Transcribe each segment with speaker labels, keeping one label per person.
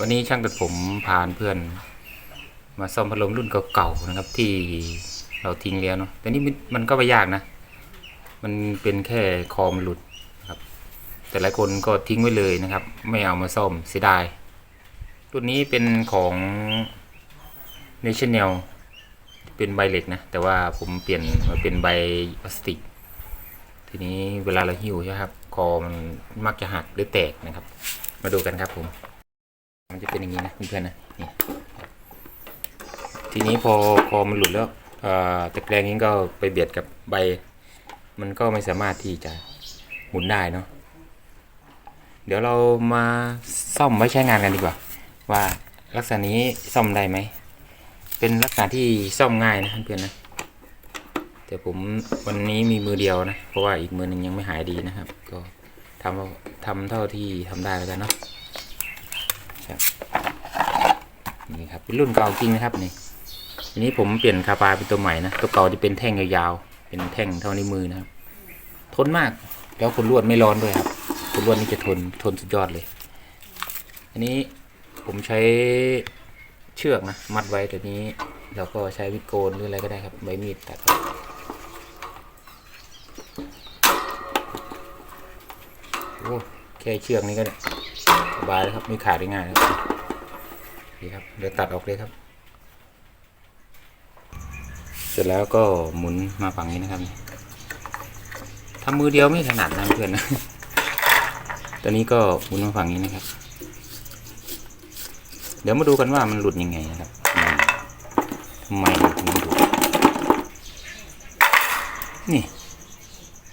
Speaker 1: วันนี้ช่างตัดผมพาเพื่อน มาซ่อมพัดลมรุ่นเก่าๆนะครับ ที่เราทิ้งแล้วเนาะแต่นี่มันก็ไม่ยากนะ มันเป็นแค่คอมนหลุดนะครับ แต่หลายคนก็ทิ้งไว้เลยนะครับ ไม่เอามาซ่อมเสียดายรุ่นนี้เป็นของ National เป็นใบเหล็กนะ แต่ว่าผมเปลี่ยนมาเป็นใบพลาสติก ทีนี้เวลาเราหิวใช่ครับ คอมันมักจะหักหรือแตกนะครับ มาดูกันครับผม มันจะเป็นอย่างนี้นะเพื่อนๆนะนี่ทีนี้พอคอมันหลุดแล้วเอ่อตะแกรงนี้ก็ไปเบียดกับใบ มันก็ไม่สามารถที่จะหมุนได้เนาะเดี๋ยวเรามาซ่อมไว้ใช้งานกันดีกว่า ว่าลักษณะนี้ซ่อมได้ไหมเป็นลักษณะที่ซ่อมง่ายนะเพื่อนๆนะแต่ผมวันนี้มีมือเดียวนะ เพราะว่าอีกมือหนึ่งยังไม่หายดีนะครับ ก็ทำทำเท่าที่ทำได้แล้วกันเนาะ นี่ครับเป็นรุ่นเก่าจริงนะครับนี่ทีนี้ผมเปลี่ยนคาปาเป็นตัวใหม่นะตัวเก่าที่เป็นแท่งยาวๆเป็นแท่งเท่านิ้วมือนะครับ ทนมากแล้วคนลวดไม่ร้อนด้วยครับคนลวดนี่จะทนทนสุดยอดเลย อันนี้ผมใช้เชือกนะมัดไว้แต่นี้เราก็ใช้วิดโกนหรืออะไรก็ได้ครับใบมีดตัดออกโอ้แค่เชือกนี้ก็เนี่ย สบายแล้วครับไม่ขาดได้ง่ายแล้วนี่ครับเดี๋ยวตัดออกเลยครับ เสร็จแล้วก็หมุนมาฝั่งนี้นะครับทำมือเดียวไม่ถนัดนะเพื่อนนะตอนนี้ก็หมุนมาฝั่งนี้นะครับ เดี๋ยวมาดูกันว่ามันหลุดยังไงนะครับทำไมถึงหลุดนี่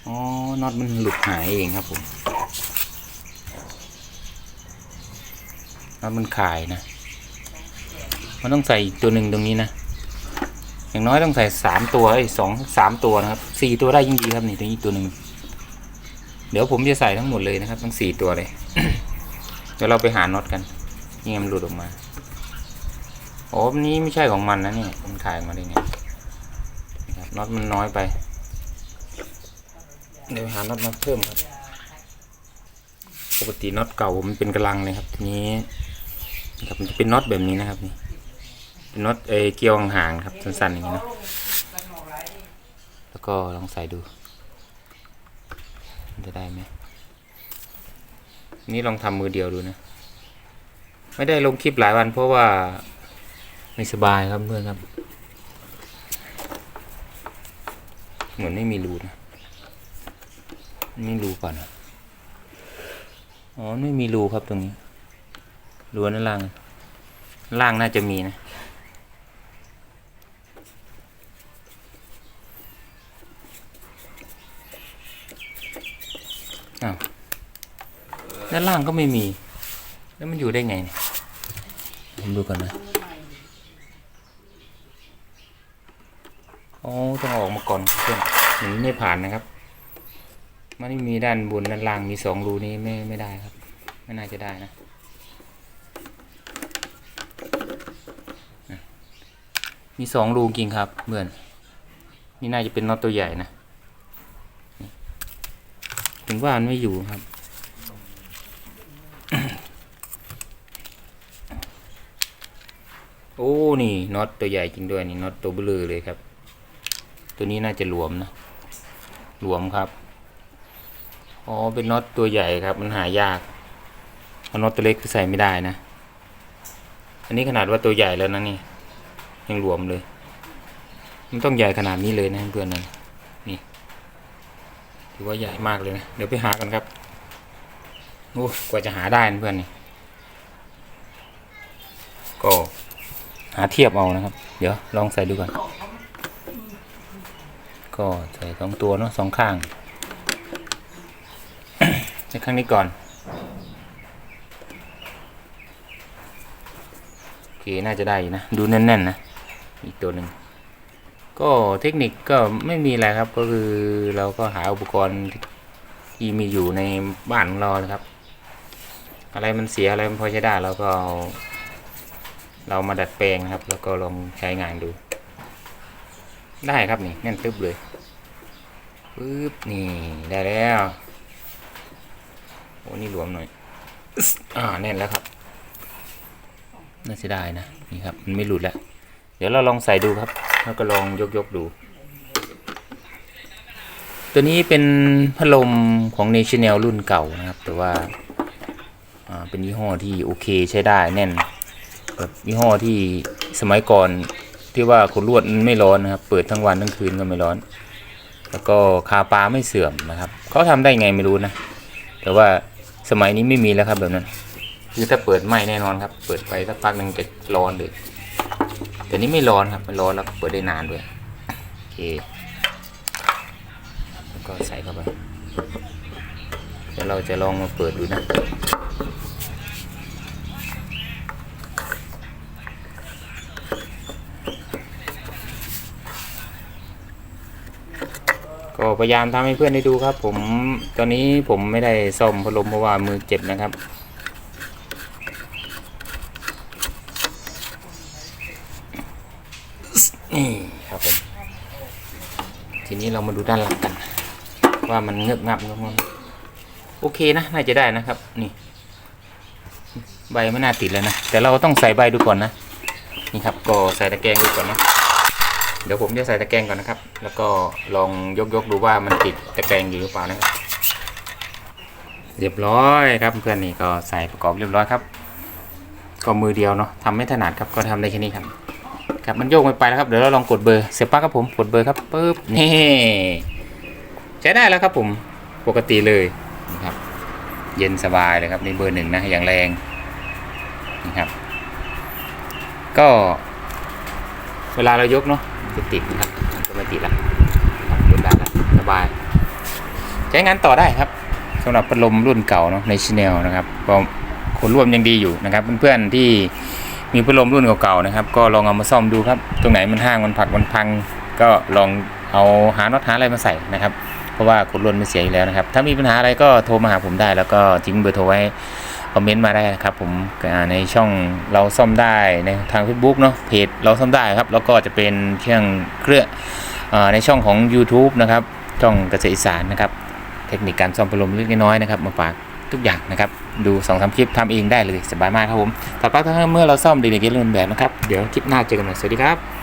Speaker 1: อ๋อน็อตมันหลุดหายเองครับผม น็อตมันขายนะ มันต้องใส่ตัวหนึ่งตรงนี้นะ อย่างน้อยต้องใส่สามตัวไอ้ยสองสามตัวนะครับสี่ตัวได้ยิ่งดีครับนี่ตรงนี้ตัวหนึ่งเดี๋ยวผมจะใส่ทั้งหมดเลยนะครับ ทั้งสี่ตัวเลย เดี๋ยวเราไปหาน็อตกันนี่มันหลุดออกมาโอ้นี้ไม่ใช่ของมันนะเนี่ยมันขายมาได้ไงน็อตมันน้อยไป เดี๋ยวหาน็อตมาเพิ่มครับ ปกติน็อตเก่ามันเป็นกระลังเลยครับทีนี้ ครับมันจะเป็นน็อตแบบนี้นะครับนี่เป็นน็อตเอเกียวห่างๆครับสั้นๆอย่างนี้เนาะแล้วก็ลองใส่ดูจะได้ไหมนี่ลองทำมือเดียวดูนะ ไม่ได้ลงคลิปหลายวันเพราะว่าไม่สบายครับเพื่อนครับ เหมือนไม่มีรูนะไม่รูก่อนอ๋อไม่มีรูครับตรงนี้ รูด้านล่าง ล่างน่าจะมีนะ อ้าวด้านล่างก็ไม่มี แล้วมันอยู่ได้ไงเนี่ยผมดูก่อนนะอ๋อต้องออกมาก่อนเพื่อนอย่างนี้ไม่ผ่านนะครับ มันไม่มีด้านบนด้านล่างมีสองรูนี้ไม่ไม่ได้ครับ ไม่น่าจะได้นะ มีสองรูจริงครับเพื่อนนี่น่าจะเป็นน็อตตัวใหญ่นะถึงว่ามันไม่อยู่ครับ โอ้นี่น็อตตัวใหญ่จริงด้วยนี่น็อตตัวเบลอเลยครับ ตัวนี้น่าจะหลวมนะหลวมครับอ๋อเป็นน็อตตัวใหญ่ครับ มันหายากเอาน็อตตัวเล็กคือใส่ไม่ได้นะ อันนี้ขนาดว่าตัวใหญ่แล้วนะนี่ ยังรวมเลย มันต้องใหญ่ขนาดนี้เลยนะเพื่อนนะนี่ถือว่าใหญ่มากเลยนะเดี๋ยวไปหากันครับโอ้กว่าจะหาได้นะเพื่อนนี่ก็หาเทียบเอานะครับ เดี๋ยวลองใส่ดูก่อนก็ใส่สองตัวเนาะสองข้างใช้ข้างนี้ก่อน โอเคน่าจะได้นะ ดูแน่นๆนะ อีกตัวหนึ่ง ก็เทคนิคก็ไม่มีอะไรครับ ก็คือเราก็หาอุปกรณ์ที่มีอยู่ในบ้านของเรานะครับ อะไรมันเสียอะไรมันพอใช้ได้เราก็เอาเรามาดัดแปลงนะครับ แล้วก็ลองใช้งานดู ได้ครับนี่แน่นตึ๊บเลยปึ๊บนี่ได้แล้วโอ้นี่หลวมหน่อยอ่าแน่นแล้วครับ น่าจะได้นะนี่ครับมันไม่หลุดแล้ว เดี๋ยวเราลองใส่ดูครับ แล้วก็ลองยกยกๆดู ตัวนี้เป็นพัดลมของ National รุ่นเก่านะครับ แต่ว่าเป็นยี่ห้อที่โอเคใช้ได้แน่นแบบยี่ห้อที่สมัยก่อนที่ว่าขนลวดมันไม่ร้อนนะครับ เปิดทั้งวันทั้งคืนก็ไม่ร้อน แล้วก็คาปลาไม่เสื่อมนะครับเขาทำได้ไงไม่รู้นะ แต่ว่าสมัยนี้ไม่มีแล้วครับแบบนั้น คือถ้าเปิดไหม้แน่นอนครับ เปิดไปสักพักหนึ่งจะร้อนเลยแต่นี้ไม่ร้อนครับไม่ร้อนแล้วเปิดได้นานด้วยโอเคแล้วก็ใส่เข้าไปเดี๋ยวเราจะลองมาเปิดดูนะก็พยายามทำให้เพื่อนได้ดูครับ ผมตอนนี้ผมไม่ได้ซ่อมพัดลมเพราะว่ามือเจ็บนะครับ นี่ครับผมทีนี้เรามาดูด้านหลังกัน ว่ามันเงือบงับเงือบงับโอเคนะน่าจะได้นะครับ นี่ ใบไม่น่าติดแล้วนะแต่เราต้องใส่ใบดูก่อนนะนี่ครับก็ใส่ตะแกรงดูก่อนนะเดี๋ยวผมจะใส่ตะแกรงก่อนนะครับ แล้วก็ลองยกยกๆดูว่ามันติดตะแกรงอยู่หรือเปล่านะครับเรียบร้อยครับเพื่อนนี่ก็ใส่ประกอบเรียบร้อยครับ ก็มือเดียวเนาะทำไม่ถนัดครับก็ทำได้แค่นี้ครับ ครับมันโยกไม่ไปแล้วครับเดี๋ยวเราลองกดเบอร์เสียบปลั๊กครับผมกดเบอร์ครับปึ๊บนี่ใช้ได้แล้วครับผมปกติเลยนะครับ เย็นสบายเลยครับในเบอร์หนึ่งนะอย่างแรงนะครับ ก็เวลาเรายกเนาะจะติดนะครับมันก็ไม่ติดละยกได้ละสบาย ใช้งานต่อได้ครับสำหรับพัดลมรุ่นเก่าเนาะในชแนลนะครับก็ขนร่วมยังดีอยู่นะครับ เพื่อนๆที่ มีพัดลมรุ่นเก่าๆนะครับ ก็ลองเอามาซ่อมดูครับ ตรงไหนมันห้างมันผักมันพัง ก็ลองเอาหาน็อตหาอะไรมาใส่นะครับ เพราะว่าขนรวนมันเสียอยู่แล้วนะครับ ถ้ามีปัญหาอะไรก็โทรมาหาผมได้ แล้วก็ทิ้งเบอร์โทรไว้คอมเมนต์มาได้นะครับ ผมในช่องเราซ่อมได้ในทาง Facebook เนาะเพจเราซ่อมได้ครับ แล้วก็จะเป็นเครื่องเครื่องในช่องของ YouTube นะครับช่องเกษตรอีสานนะครับ เทคนิคการซ่อมพัดลมเล็กน้อยนะครับมาฝาก ทุกอย่างนะครับ ดูสองสามคลิปทำเองได้เลยสบายมากครับผม ต่อไปถ้าเมื่อเราซ่อมเด็กๆเล่นแบบนะครับ เดี๋ยวคลิปหน้าเจอกันใหม่ สวัสดีครับ